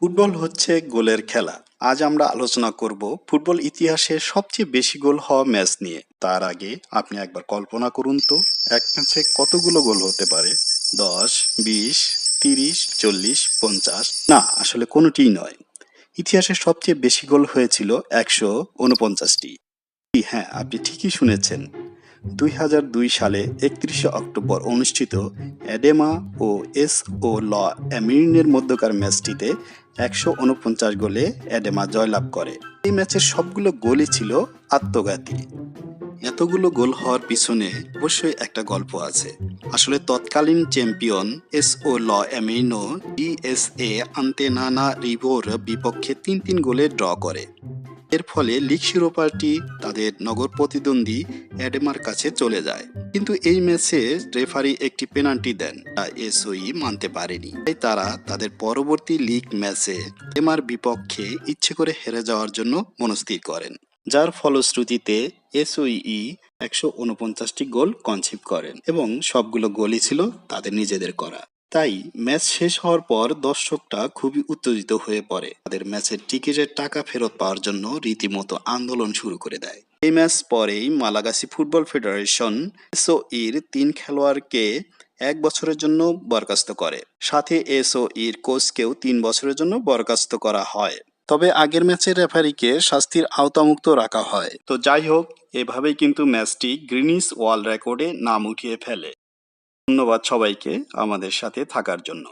Football হচ্ছে গোলের খেলা। আজ আমরা আলোচনা করব ফুটবল ইতিহাসে সবচেয়ে বেশি গোল হওয়া ম্যাচ নিয়ে। তার আগে আপনি একবার কল্পনা করুন তো, এক ম্যাচে কতগুলো গোল হতে পারে? দশ, বিশ, তিরিশ, চল্লিশ, পঞ্চাশ? না, আসলে কোনোটিই নয়। ইতিহাসে সবচেয়ে বেশি গোল হয়েছিল একশো উনপঞ্চাশটি হ্যাঁ আপনি ঠিকই শুনেছেন। দুই হাজার দুই সালে একত্রিশে অক্টোবর অনুষ্ঠিত অ্যাডেমা ও এস ও ল অ্যামিনের মধ্যকার ম্যাচটিতে একশো উনপঞ্চাশ গোলে অ্যাডেমা জয়লাভ করে। এই ম্যাচের সবগুলো গোলই ছিল আত্মঘাতী। এতগুলো গোল হওয়ার পিছনে অবশ্যই একটা গল্প আছে। আসলে তৎকালীন চ্যাম্পিয়ন এস ও ল অ্যামিনো ডিএসএ আন্তেনানা রিভোর বিপক্ষে তিন তিন গোলে ড্র করে। এর ফলে লিগ শিরোপাটি তাদের নগর প্রতিদ্বন্দ্বী অ্যাডেমার কাছে চলে যায়। কিন্তু এই ম্যাচে রেফারি একটি পেনাল্টি দেন তা এসওই মানতে পারেনি। তাই তারা তাদের পরবর্তী লিগ ম্যাচে এমার বিপক্ষে ইচ্ছে করে হেরে যাওয়ার জন্য মনস্থির করেন, যার ফলশ্রুতিতে এসওই একশো উনপঞ্চাশটি গোল কনসিভ করেন এবং সবগুলো গোলই ছিল তাদের নিজেদের করা। তাই ম্যাচ শেষ হওয়ার পর দর্শকটা খুবই উত্তেজিত হয়ে পড়ে। তাদের ম্যাচের টিকিটের টাকা ফেরত পাওয়ার জন্য রীতিমতো আন্দোলন শুরু করে দেয়। এই ম্যাচ পরেই মালাগাসি ফুটবল ফেডারেশন এসও ইর তিন খেলোয়াড়কে এক বছরের জন্য বরখাস্ত করে। সাথে এসও ইর কোচকেও তিন বছরের জন্য বরখাস্ত করা হয়। তবে আগের ম্যাচের রেফারিকে শাস্তির আওতামুক্ত রাখা হয়। তো যাই হোক, এভাবেই কিন্তু ম্যাচটি গ্রিনিস ওয়ার্ল্ড রেকর্ডে নাম উঠিয়ে ফেলে। ধন্যবাদ সবাইকে আমাদের সাথে থাকার জন্য।